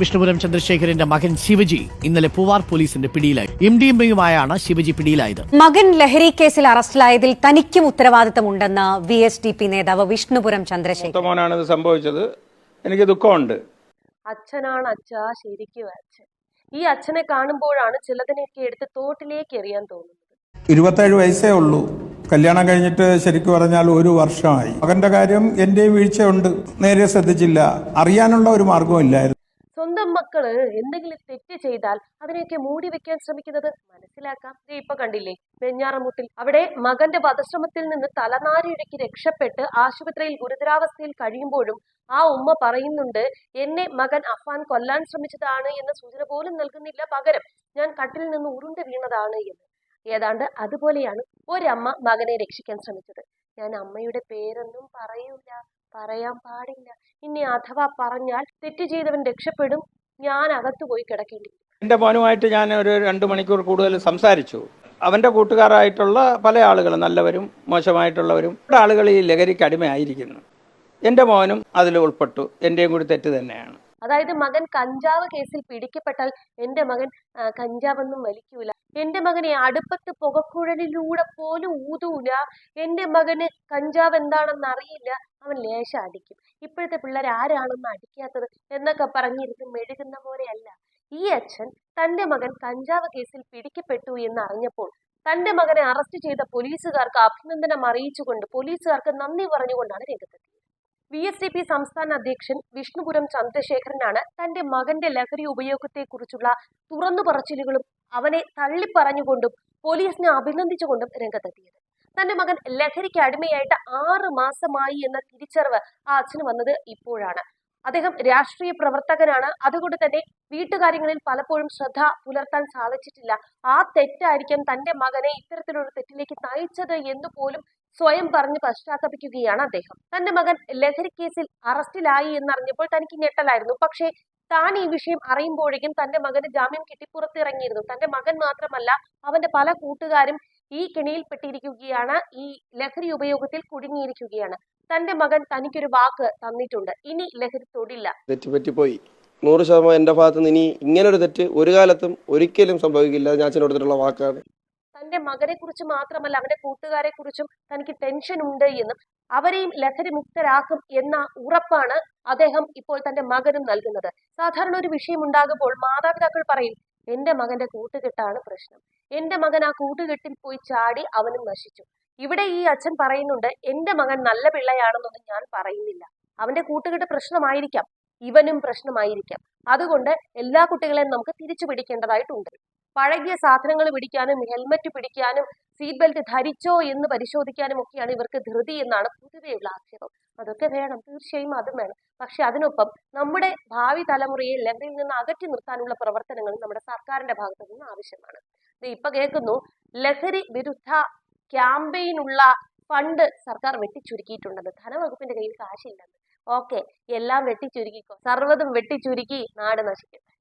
വിഷ്ണുപുരം ചന്ദ്രശേഖരന്റെ മകൻ ശിവജി ഇന്നലെ പൂവാർ പോലീസിന്റെ പിടിയിലായി. എം ഡി എംയുമായാണ് ശിവജി പിടിയിലായത്. മകൻ ലഹരി കേസിൽ അറസ്റ്റിലായതിൽ തനിക്കും ഉത്തരവാദിത്തമുണ്ടെന്ന് വി എസ് ഡി പി നേതാവ് വിഷ്ണുപുരം ചന്ദ്രശേഖരൻ. ഇത് സംഭവിച്ചത്. എനിക്ക് ദുഃഖമുണ്ട്. അച്ഛനാണ് അച്ഛാ ശരിക്കും അച്ഛൻ. ഈ അച്ഛനെ കാണുമ്പോഴാണ് ചിലതിനെയൊക്കെ എടുത്ത് തോട്ടിലേക്ക് എറിയാൻ തോന്നുന്നത്. ഇരുപത്തേഴ് വയസ്സേ ഉള്ളൂ. കല്യാണം കഴിഞ്ഞിട്ട് ശരിക്കും പറഞ്ഞാൽ ഒരു വർഷമായി. മകന്റെ കാര്യം എന്റെയും വീഴ്ചയുണ്ട്. നേരെ ശ്രദ്ധിച്ചില്ല. അറിയാനുള്ള ഒരു മാർഗവും ഇല്ലായിരുന്നു. സ്വന്തം മക്കൾ എന്തെങ്കിലും തെറ്റ് ചെയ്താൽ അതിനെയൊക്കെ മൂടി വെക്കാൻ ശ്രമിക്കുന്നത് മനസ്സിലാക്കാം. ദേ ഇപ്പൊ കണ്ടില്ലേ വെഞ്ഞാറമൂട്ടിൽ. അവിടെ മകന്റെ വധശ്രമത്തിൽ നിന്ന് തലനാരിഴയ്ക്ക് രക്ഷപ്പെട്ട് ആശുപത്രിയിൽ ഗുരുതരാവസ്ഥയിൽ കഴിയുമ്പോഴും ആ ഉമ്മ പറയുന്നുണ്ട് എന്നെ മകൻ അഫാൻ കൊല്ലാൻ ശ്രമിച്ചതാണ് എന്ന സൂചന പോലും നൽകുന്നില്ല പകരം. ഞാൻ കട്ടിൽ നിന്ന് ഉരുണ്ട് വീണതാണ് എന്ന്. ഏതാണ്ട് അതുപോലെയാണ് ഒരമ്മ മകനെ രക്ഷിക്കാൻ ശ്രമിച്ചത്. ഞാൻ അമ്മയുടെ പേരൊന്നും പറയൂല. പറയാൻ പാടില്ല. ഇനി അഥവാ പറഞ്ഞാൽ തെറ്റ് ചെയ്തവൻ രക്ഷപ്പെടും. ഞാൻ അകത്തു പോയി കിടക്കേണ്ടി എന്റെ മോനുമായിട്ട് ഞാൻ ഒരു രണ്ട് മണിക്കൂർ കൂടുതൽ സംസാരിച്ചു. അവന്റെ കൂട്ടുകാരായിട്ടുള്ള പല ആളുകളും നല്ലവരും മോശമായിട്ടുള്ളവരും ആളുകൾ ഈ ലഹരിക്ക് അടിമയായിരിക്കുന്നു. എന്റെ മോനും അതിൽ ഉൾപ്പെട്ടു. എന്റെയും കൂടി തെറ്റ് തന്നെയാണ്. അതായത് മകൻ കഞ്ചാവ് കേസിൽ പിടിക്കപ്പെട്ടാൽ എന്റെ മകൻ കഞ്ചാവൊന്നും വലിക്കൂല. എന്റെ മകനെ അടുപ്പത്ത് പുകക്കുഴലിലൂടെ പോലും ഊതൂല. എന്റെ മകന് കഞ്ചാവ് എന്താണെന്ന് അറിയില്ല. അവൻ ലേശം അടിക്കും. ഇപ്പോഴത്തെ പിള്ളേർ ആരാണെന്ന് അടിക്കാത്തത് എന്നൊക്കെ പറഞ്ഞിരുന്ന് മെഴുകുന്ന പോലെയല്ല. ഈ അച്ഛൻ തന്റെ മകൻ കഞ്ചാവ് കേസിൽ പിടിക്കപ്പെട്ടു എന്ന് അറിഞ്ഞപ്പോൾ തന്റെ മകനെ അറസ്റ്റ് ചെയ്ത പോലീസുകാർക്ക് അഭിനന്ദനം അറിയിച്ചുകൊണ്ട് പോലീസുകാർക്ക് നന്ദി പറഞ്ഞുകൊണ്ടാണ് രംഗത്തെത്തിയത്. വി എസ് ഡി പി സംസ്ഥാന അധ്യക്ഷൻ വിഷ്ണുപുരം ചന്ദ്രശേഖരനാണ് തന്റെ മകന്റെ ലഹരി ഉപയോഗത്തെക്കുറിച്ചുള്ള തുറന്നു പറച്ചിലുകളും അവനെ തള്ളിപ്പറഞ്ഞുകൊണ്ടും പോലീസിനെ അഭിനന്ദിച്ചുകൊണ്ടും രംഗത്തെത്തിയത്. തന്റെ മകൻ ലഹരിക്ക് അടിമയായിട്ട് ആറ് മാസമായി എന്ന തിരിച്ചറിവ് ആ അച്ഛന് വന്നത് ഇപ്പോഴാണ്. അദ്ദേഹം രാഷ്ട്രീയ പ്രവർത്തകനാണ്. അതുകൊണ്ട് തന്നെ വീട്ടുകാര്യങ്ങളിൽ പലപ്പോഴും ശ്രദ്ധ പുലർത്താൻ സാധിച്ചിട്ടില്ല. ആ തെറ്റായിരിക്കും തന്റെ മകനെ ഇത്തരത്തിലൊരു തെറ്റിലേക്ക് നയിച്ചത് എന്ന് പോലും സ്വയം പറഞ്ഞ് പശ്ചാത്തപിക്കുകയാണ് അദ്ദേഹം. തന്റെ മകൻ ലഹരി കേസിൽ അറസ്റ്റിലായി എന്നറിഞ്ഞപ്പോൾ തനിക്ക് ഞെട്ടലായിരുന്നു. പക്ഷേ താൻ ഈ വിഷയം അറിയുമ്പോഴേക്കും തന്റെ മകന് ജാമ്യം കിട്ടി പുറത്തിറങ്ങിയിരുന്നു. തന്റെ മകൻ മാത്രമല്ല അവന്റെ പല കൂട്ടുകാരും ഈ കെണിയിൽപ്പെട്ടിരിക്കുകയാണ്. ഈ ലഹരി ഉപയോഗത്തിൽ കുടുങ്ങിയിരിക്കുകയാണ്. തന്റെ മകൻ തനിക്കൊരു വാക്ക് തന്നിട്ടുണ്ട്. ഇനി ലഹരി തൊടില്ല. തെറ്റുപറ്റിപ്പോയി. നൂറ് ശതമാനം എന്റെ ഭാഗത്ത് നിന്ന് ഇനി ഇങ്ങനൊരു തെറ്റ് ഒരു കാലത്തും ഒരിക്കലും സംഭവിക്കില്ല. ഞാൻ കൊടുത്തിട്ടുള്ള വാക്കാണ്. തന്റെ മകനെ കുറിച്ച് മാത്രമല്ല അവന്റെ കൂട്ടുകാരെ കുറിച്ചും തനിക്ക് ടെൻഷൻ ഉണ്ട് എന്നും അവരെയും ലഹരി മുക്തരാക്കും എന്ന ഉറപ്പാണ് അദ്ദേഹം ഇപ്പോൾ തന്റെ മകനും നൽകുന്നത്. സാധാരണ ഒരു വിഷയം ഉണ്ടാകുമ്പോൾ മാതാപിതാക്കൾ പറയും എന്റെ മകന്റെ കൂട്ടുകെട്ടാണ് പ്രശ്നം. എന്റെ മകൻ ആ കൂട്ടുകെട്ടിൽ പോയി ചാടി അവനും നശിച്ചു. ഇവിടെ ഈ അച്ഛൻ പറയുന്നുണ്ട് എന്റെ മകൻ നല്ല പിള്ളയാണെന്നൊന്നും ഞാൻ പറയുന്നില്ല. അവന്റെ കൂട്ടുകെട്ട് പ്രശ്നമായിരിക്കാം ഇവനും പ്രശ്നമായിരിക്കാം. അതുകൊണ്ട് എല്ലാ കുട്ടികളെയും നമുക്ക് തിരിച്ചു പിടിക്കേണ്ടതായിട്ടുണ്ട്. പഴകിയ സാധനങ്ങൾ പിടിക്കാനും ഹെൽമറ്റ് പിടിക്കാനും സീറ്റ് ബെൽറ്റ് ധരിച്ചോ എന്ന് പരിശോധിക്കാനും ഒക്കെയാണ് ഇവർക്ക് ധൃതി എന്നാണ് പൊതുവെയുള്ള ആക്ഷേപം. അതൊക്കെ വേണം തീർച്ചയായും അതും വേണം. പക്ഷെ അതിനൊപ്പം നമ്മുടെ ഭാവി തലമുറയെ ലഹരിയിൽ നിന്ന് അകറ്റി നിർത്താനുള്ള പ്രവർത്തനങ്ങൾ നമ്മുടെ സർക്കാരിന്റെ ഭാഗത്തു നിന്ന് ആവശ്യമാണ്. ഇപ്പൊ കേൾക്കുന്നു ലഹരി വിരുദ്ധ ക്യാമ്പയിനുള്ള ഫണ്ട് സർക്കാർ വെട്ടിച്ചുരുക്കിയിട്ടുണ്ടെന്ന്. ധനവകുപ്പിന്റെ കയ്യിൽ കാശില്ലെന്ന്. ഓക്കെ എല്ലാം വെട്ടിച്ചുരുക്കിക്കോ. സർവതും വെട്ടിച്ചുരുക്കി നാട് നശിക്കട്ടെ